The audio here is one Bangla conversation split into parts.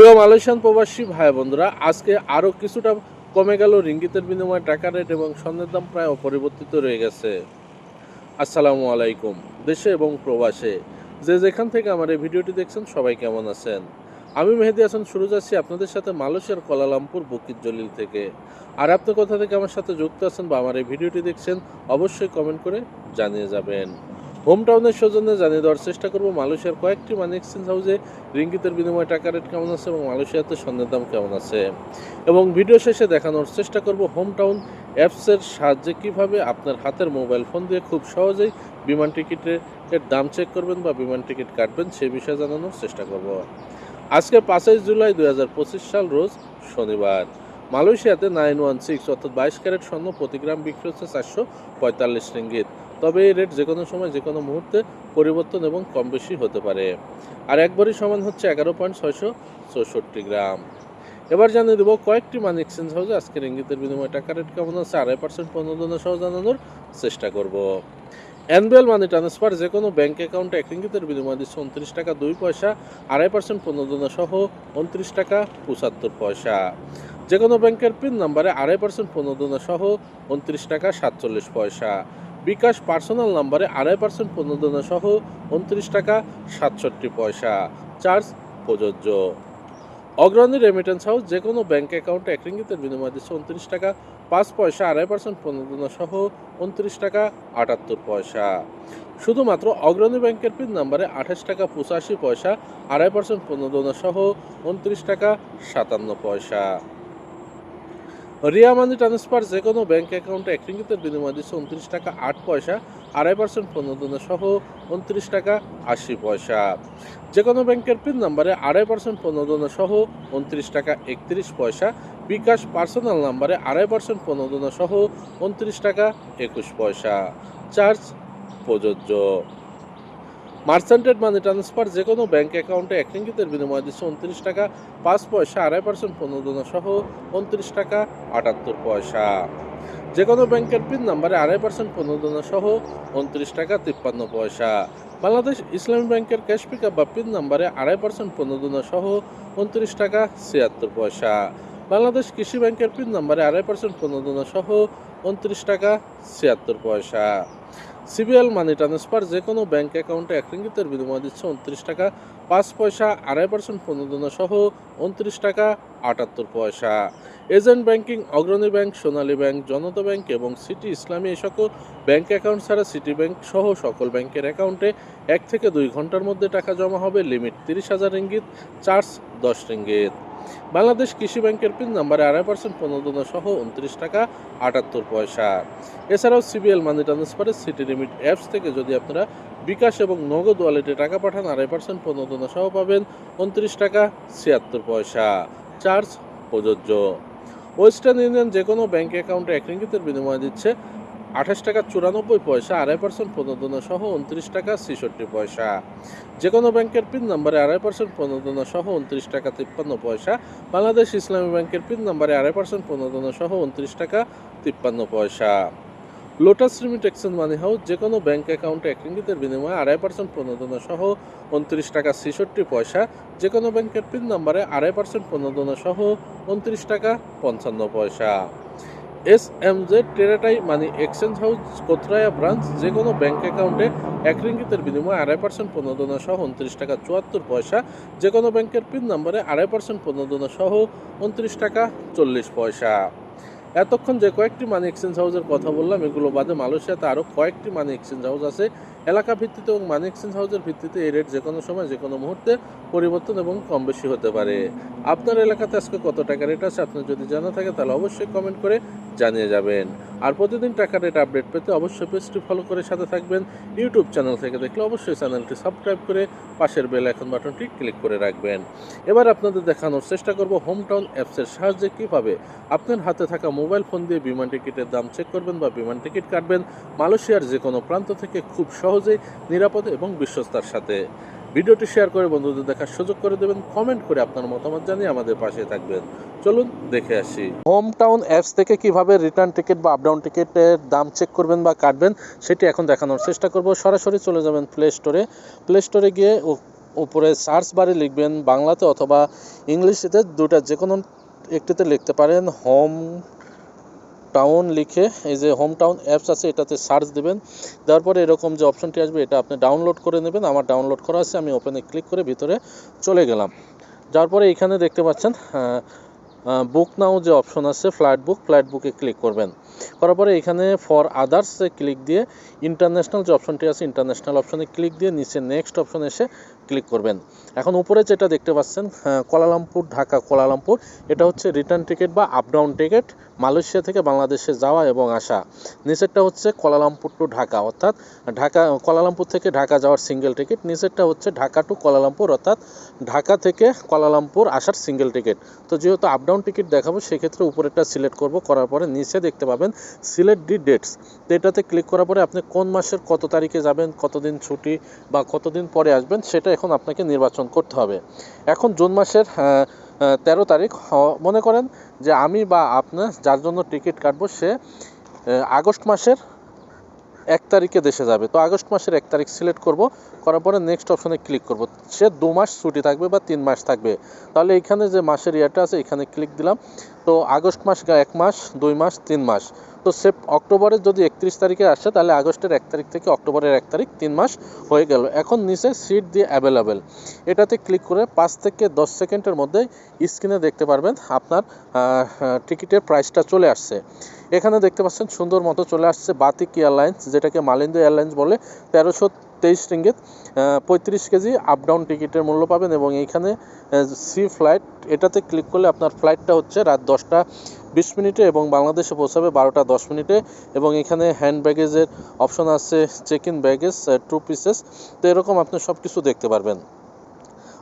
প্রিয় মালয়েশিয়ান প্রবাসী ভাই বন্ধুরা, আজকে আরও কিছুটা কমে গেল রিঙ্গিতের বিনিময়ে টাকা রেট এবং স্বর্ণের দাম প্রায় অপরিবর্তিত রয়ে গেছে। আসসালামু আলাইকুম, দেশে এবং প্রবাসে। যে যেখান থেকে আমার এই ভিডিওটি দেখছেন, সবাই কেমন আছেন? আমি মেহেদি হাসান, শুরু যাচ্ছি আপনাদের সাথে মালয়েশিয়ার কোলালামপুর বকির জলিল থেকে। আর আপনি কোথা থেকে আমার সাথে যুক্ত আছেন বা আমার এই ভিডিওটি দেখছেন, অবশ্যই কমেন্ট করে জানিয়ে যাবেন। হোম টাউনের সৌজন্যে জানিয়ে দেওয়ার চেষ্টা করব, মালয়েশিয়ার কয়েকটি মানি এক্সচেঞ্জ হাউসে রিঙ্গিতের বিনিময়ে টাকা রেট কেমন আছে এবং মালয়েশিয়াতে স্বর্ণের দাম কেমন আছে? এবং ভিডিও শেষে দেখানোর চেষ্টা করব হোম টাউন অ্যাপসের সাহায্যে কীভাবে আপনার হাতের মোবাইল ফোন দিয়ে খুব সহজেই বিমান টিকিটের দাম চেক করবেন বা বিমান টিকিট কাটবেন সে বিষয়ে জানানোর চেষ্টা করব। আজকে পাঁচই জুলাই দু হাজার পঁচিশ সাল রোজ শনিবার। মালয়েশিয়াতে নাইন ওয়ান সিক্স অর্থাৎ বাইশ ক্যারেট স্বর্ণ প্রতি গ্রাম বিক্রি হচ্ছে চারশো পঁয়তাল্লিশ রিঙ্গিত। তবে এই রেট যে কোনো সময় যে কোনো মুহূর্তে পরিবর্তন এবং কম বেশি হতে পারে। আর একবারই সমান হচ্ছে এগারো পয়েন্ট ছয়শো চৌষট্টি গ্রাম। এবার জানিয়ে দেবো কয়েকটি মানি এক্সচেঞ্জ হাউসে আজকের ইঙ্গিতের বিনিময়ে টাকা রেট কেমন আছে আড়াই পার্সেন্ট প্রণোদনা সহ জানানোর চেষ্টা করব। অ্যানুয়াল মানি ট্রান্সফার যে কোনো ব্যাঙ্ক অ্যাকাউন্টে এক ইঙ্গিতের বিনিময়ে দিচ্ছে উনত্রিশ টাকা দুই পয়সা আড়াই পার্সেন্ট প্রণোদনা সহ উনত্রিশ টাকা পঁচাত্তর পয়সা। যে কোনো ব্যাংকের পিন নাম্বারে আড়াই পার্সেন্ট প্রণোদনা সহ উনত্রিশ টাকা সাতচল্লিশ পয়সা। বিকাশ পার্সোনাল নাম্বারে আড়াই পার্সেন্ট প্রণোদনা সহ উনত্রিশ টাকা সাতষট্টি পয়সা। চার্জ প্রযোজ্য। অগ্রণী রেমিটেন্স হাউস যে কোনো ব্যাঙ্ক অ্যাকাউন্টে এক রিঙ্গিতের বিনিময়ে দিচ্ছে উনত্রিশ টাকা, পাঁচ পয়সা আড়াই পার্সেন্ট প্রণোদনা সহ উনত্রিশ টাকা আটাত্তর পয়সা। শুধুমাত্র অগ্রণী ব্যাংকের পিন নাম্বারে আঠাশ টাকা পঁচাশি পয়সা, আড়াই পার্সেন্ট প্রণোদনা সহ উনত্রিশ টাকা সাতান্ন পয়সা। রিয়া মানি ট্রান্সফার যে কোনো ব্যাঙ্ক অ্যাকাউন্টে এক রিঙ্গিতের বিনিময়ে দিচ্ছে উনত্রিশ টাকা আট পয়সা, আড়াই পার্সেন্ট প্রণোদনা সহ উনত্রিশ টাকা আশি পয়সা। যে কোনো ব্যাংকের পিন নাম্বারে আড়াই পার্সেন্ট প্রণোদনা সহ উনত্রিশ টাকা একত্রিশ পয়সা, বিকাশ পার্সোনাল নাম্বারে আড়াই পার্সেন্ট প্রণোদনা সহ উনত্রিশ টাকা একুশ পয়সা। চার্জ প্রযোজ্য। মার্চেন্টেড মানি ট্রান্সফার যে কোনো ব্যাঙ্ক অ্যাকাউন্টে এক রিঙ্গিতের বিনিময়ে দিচ্ছে উনত্রিশ টাকা, পাঁচ পয়সা, আড়াই পার্সেন্ট প্রণোদনা সহ উনত্রিশ টাকা, আটাত্তর পয়সা। যে কোনো ব্যাংকের পিন নাম্বারে আড়াই পার্সেন্ট প্রণোদনা সহ উনত্রিশ টাকা, তিপ্পান্ন পয়সা। বাংলাদেশ ইসলামী ব্যাংকের ক্যাশ পিকআপ বা পিন নাম্বারে আড়াই পার্সেন্ট প্রণোদনা সহ উনত্রিশ টাকা, ছিয়াত্তর পয়সা। বাংলাদেশ কৃষি ব্যাংকের পিন নাম্বারে আড়াই পার্সেন্ট প্রণোদনা সহ উনত্রিশ টাকা, ছিয়াত্তর পয়সা। সিবিএল মানি ট্রান্সফার যে কোনো ব্যাঙ্ক অ্যাকাউন্টে এক রিঙ্গিতের বিনিময় দিচ্ছে উনত্রিশ টাকা, পাঁচ পয়সা, আড়াই পার্সেন্ট প্রণোদনা সহ উনত্রিশ টাকা, আটাত্তর পয়সা। Agent banking, Agrani bank, Sonali bank, Janata bank এবং সিটি ইসলামী এই সকল ব্যাংক অ্যাকাউন্ট ছাড়া সিটি ব্যাংক সহ সকল ব্যাংকের অ্যাকাউন্টে এক থেকে দুই ঘণ্টার মধ্যে টাকা জমা হবে, লিমিট তিরিশ হাজার রিঙ্গিত, চার্জ দশ রিঙ্গিত। বাংলাদেশ কৃষি ব্যাংকের পিন নাম্বারে আড়াই পার্সেন্ট পনেরো প্রণোদনা সহ উনত্রিশ টাকা আটাত্তর পয়সা। এছাড়াও সিবিএল মানি ট্রান্সফারের সিটি লিমিট অ্যাপস থেকে যদি আপনারা বিকাশ এবং নগদ ওয়ালেটে টাকা পাঠান, আড়াই পার্সেন্ট পনেরো প্রণোদনা সহ পাবেন উনত্রিশ টাকা ছিয়াত্তর পয়সা। চার্জ প্রযোজ্য। ওয়েস্টার্ন ইউনিয়ন যে কোনো ব্যাঙ্ক অ্যাকাউন্টে এক রিঙ্গিতের বিনিময় দিচ্ছে আঠাশ টাকা চুরানব্বই পয়সা, আড়াই পার্সেন্ট প্রণোদনা সহ উনত্রিশ টাকা ছেষট্টি পয়সা। যে কোনো ব্যাংকের পিন নাম্বারে আড়াই পার্সেন্ট প্রণোদনা সহ উনত্রিশ টাকা তিপ্পান্ন পয়সা। বাংলাদেশ ইসলামী ব্যাংকের পিন নাম্বারে আড়াই পার্সেন্ট প্রণোদনা সহ উনত্রিশ টাকা তিপ্পান্ন পয়সা। Lotus remit exchange money house যে কোনো ব্যাংক অ্যাকাউন্টে এক বিনিময়ে আড়াই পার্সেন্ট প্রণোদনা সহ উনত্রিশ টাকা ছেষট্টি পয়সা। যে কোনো ব্যাংকের পিন নাম্বারে আড়াই পার্সেন্ট প্রণোদনা সহ উনত্রিশ টাকা পঞ্চান্ন পয়সা। এস এম জে টেরাটাই মানি এক্সচেঞ্জ হাউস কোথরায়া ব্রাঞ্চ যে কোনো ব্যাঙ্ক অ্যাকাউন্টে এক রিঙ্গিতের বিনিময়ে আড়াই পার্সেন্ট প্রণোদনা সহ উনত্রিশ টাকা চুয়াত্তর পয়সা যে কোনো ব্যাংকের পিন নাম্বারে আড়াই পার্সেন্ট প্রণোদনা সহ উনত্রিশ টাকা চল্লিশ পয়সা। এতক্ষণ যে কয়েকটি মানি এক্সচেঞ্জ হাউসের কথা বললাম, এগুলো বাদে মালয়েশিয়াতে আরও কয়েকটি মানি এক্সচেঞ্জ হাউস আছে। এলাকা ভিত্তিতে এবং মানি এক্সচেঞ্জ হাউসের ভিত্তিতে এই রেট যে কোনো সময় যে কোনো মুহূর্তে পরিবর্তন এবং কম বেশি হতে পারে। আপনার এলাকাতে আজকে কত টাকা রেট আছে আপনার যদি জানা থাকে তাহলে অবশ্যই কমেন্ট করে জানিয়ে যাবেন। আর প্রতিদিন টাকা রেট আপডেট পেতে অবশ্যই পেজটি ফলো করে সাথে থাকবেন। ইউটিউব চ্যানেল থেকে দেখলে অবশ্যই চ্যানেলটি সাবস্ক্রাইব করে পাশের বেল আইকন বাটনটি ক্লিক করে রাখবেন। এবার আপনাদের দেখানোর চেষ্টা করব হোম টাউন অ্যাপসের সাহায্যে কীভাবে আপনার হাতে থাকা মোবাইল ফোন দিয়ে বিমান টিকিটের দাম চেক করবেন বা বিমান টিকিট কাটবেন। মালয়েশিয়ার যে কোনো প্রান্ত থেকে খুব সহজেই নিরাপদে এবং বিশ্বস্তার সাথে। ভিডিওটি শেয়ার করে বন্ধুদের দেখার সুযোগ করে দেবেন কমেন্ট করে আপনার মতামত জানিয়ে আমাদের পাশে থাকবেন। চলুন, দেখে আসি। হোম টাউন অ্যাপস থেকে কীভাবে রিটার্ন টিকিট বা আপডাউন টিকিটের দাম চেক করবেন বা কাটবেন, সেটি এখন দেখানোর চেষ্টা করব। সরাসরি চলে যাবেন প্লে স্টোরে প্লে স্টোরে গিয়ে উপরে সার্চ বারে লিখবেন বাংলাতে অথবা ইংলিশেতে দুটা যে কোনো একটিতে লিখতে পারেন হোম টাউন লিখে এই যে হোম টাউন অ্যাপস আছে, এটাতে সার্চ দেবেন। দেওয়ার পরে এরকম যে অপশনটি আসবে, এটা আপনি ডাউনলোড করে নেবেন। আমার ডাউনলোড করা আছে, আমি ওপেনে ক্লিক করে ভিতরে চলে গেলাম। যাওয়ার পরে এখানে দেখতে পাচ্ছেন বুক নাও যে অপশন আছে ফ্লাইট বুক ফ্লাইট বুকে ক্লিক করবেন। করার পরে এখানে ফর আদার্সে ক্লিক দিয়ে ইন্টারন্যাশনাল যে অপশনটি আছে ইন্টারন্যাশনাল অপশনে ক্লিক দিয়ে নিচে নেক্সট অপশন এসে ক্লিক করবেন। এখন উপরে যেটা দেখতে পাচ্ছেন আহ, কোলালামপুর ঢাকা কোলালামপুর এটা হচ্ছে রিটার্ন টিকিট বা আপ ডাউন টিকিট মালয়েশিয়া থেকে বাংলাদেশে যাওয়া এবং আসা। নিচেরটা হচ্ছে কোলালামপুর টু ঢাকা অর্থাৎ ঢাকা কোলালামপুর থেকে ঢাকা যাওয়ার সিঙ্গেল টিকিট নিচেরটা হচ্ছে ঢাকা টু কোলালামপুর অর্থাৎ ঢাকা থেকে কোলালামপুর আসার সিঙ্গেল টিকিট তো যেহেতু আপ ডাউন টিকিট দেখাবো সেক্ষেত্রে উপরেরটা সিলেক্ট করব করার পরে নিচে দেখতে পাবেন সিলেক্ট ডি ডেটস তো এটাতে ক্লিক করার পরে আপনি কোন মাসের কত তারিখে যাবেন কতদিন ছুটি বা কতদিন পরে আসবেন সেটা এখন আপনাকে নির্বাচন করতে হবে। এখন জুন মাসের তেরো তারিখ মনে করেন যে আমি বা আপনার যার জন্য টিকিট কাটবো সে আগস্ট মাসের এক তারিখে দেশে যাবে। তো আগস্ট মাসের এক তারিখ সিলেক্ট করব, করার পরে নেক্সট অপশনে ক্লিক করব। সে দু মাস ছুটি থাকবে বা তিন মাস থাকবে। তাহলে এখানে যে মাসের ইয়েটা আছে, এখানে ক্লিক দিলাম। তো আগস্ট মাস এক মাস, দুই মাস, তিন মাস। তো সে অক্টোবরের যদি একত্রিশ তারিখে আসে, তাহলে আগস্টের এক তারিখ থেকে অক্টোবরের এক তারিখ তিন মাস হয়ে গেল। এখন নিচে সিট দিয়ে অ্যাভেলেবেল এটাতে ক্লিক করে পাঁচ থেকে দশ সেকেন্ডের মধ্যে স্ক্রিনে দেখতে পারবেন আপনার টিকিটের প্রাইসটা চলে আসছে। এখানে দেখতে পাচ্ছেন সুন্দর মতো চলে আসছে বাতিক এয়ারলাইন্স, যেটাকে মালিন্দ এয়ারলাইন্স বলে। তেরোশো তেইশ রিঙ্গিত পঁয়ত্রিশ কেজি আপ ডাউন টিকিটের মূল্য পাবেন এবং এইখানে সি ফ্লাইট এটাতে ক্লিক করলে আপনার ফ্লাইটটা হচ্ছে রাত দশটা বিশ মিনিটে এবং বাংলাদেশে পৌঁছাবে বারোটা দশ মিনিটে এবং এখানে হ্যান্ড ব্যাগেজের অপশন আছে check in baggage two pieces তো এরকম আপনি সব কিছু দেখতে পারবেন।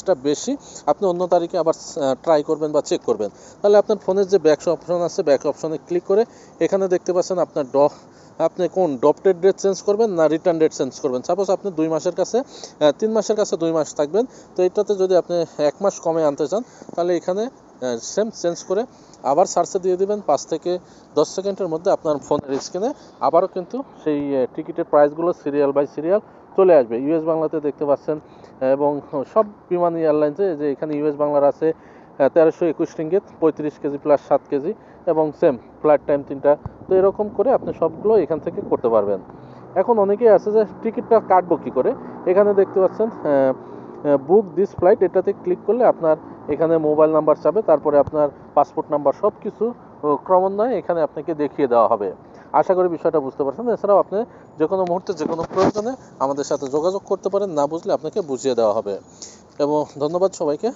প্রাইসটা বেশি, আপনি অন্য তারিখে আবার ট্রাই করবেন বা চেক করবেন। তাহলে আপনার ফোনের যে ব্যাক অপশন আছে ব্যাক অপশনে ক্লিক করে এখানে দেখতে পাচ্ছেন আপনার ড, আপনি কোন ডপটেড ডেট চেঞ্জ করবেন না রিটার্ন ডেট চেঞ্জ করবেন। সাপোজ আপনি দুই মাসের কাছে তিন মাসের কাছে দুই মাস থাকবেন, তো এটাতে যদি আপনি এক মাস কমে আনতে চান, তাহলে এখানে সেম চেঞ্জ করে আবার সার্চে দিয়ে দিবেন। পাঁচ থেকে দশ সেকেন্ডের মধ্যে আপনার ফোনের স্ক্রিনে আবারও কিন্তু সেই টিকিটের প্রাইসগুলো সিরিয়াল বাই সিরিয়াল চলে আসবে। ইউএস বাংলাতে দেখতে পাচ্ছেন এবং সব বিমান এয়ারলাইন্সে যে এখানে ইউএস বাংলার আছে তেরোশো একুশ রিঙ্গিত পঁয়ত্রিশ কেজি প্লাস সাত কেজি এবং সেম ফ্লাইট টাইম তিনটা। তো এরকম করে আপনি সবগুলো এখান থেকে করতে পারবেন। এখন অনেকেই আছে যে টিকিটটা কাটবো কী করে? এখানে দেখতে পাচ্ছেন বুক দিস ফ্লাইট এটাতে ক্লিক করলে আপনার এখানে মোবাইল নাম্বার চাবে, তারপরে আপনার পাসপোর্ট নাম্বার সব কিছু ক্রমান্বয়ে এখানে আপনাকে দেখিয়ে দেওয়া হবে। আশা করি বিষয়টা বুঝতে পারছেন। এছাড়াও আপনি যে কোনো মুহূর্তে, যে কোনো প্রয়োজনে আমাদের সাথে যোগাযোগ করতে পারেন, না বুঝলে আপনাকে বুঝিয়ে দেওয়া হবে। এবং ধন্যবাদ সবাইকে।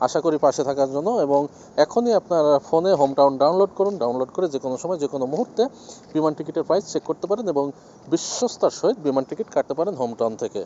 আশা করি পাশে থাকার জন্য এবং এখনই আপনার ফোনে হোম টাউন ডাউনলোড করুন। ডাউনলোড করে যে কোনো সময়, যে কোনো মুহূর্তে বিমান টিকিটের প্রাইস চেক করতে পারেন এবং বিশ্বস্তার সহিত বিমান টিকিট কাটতে পারেন হোম টাউন থেকে।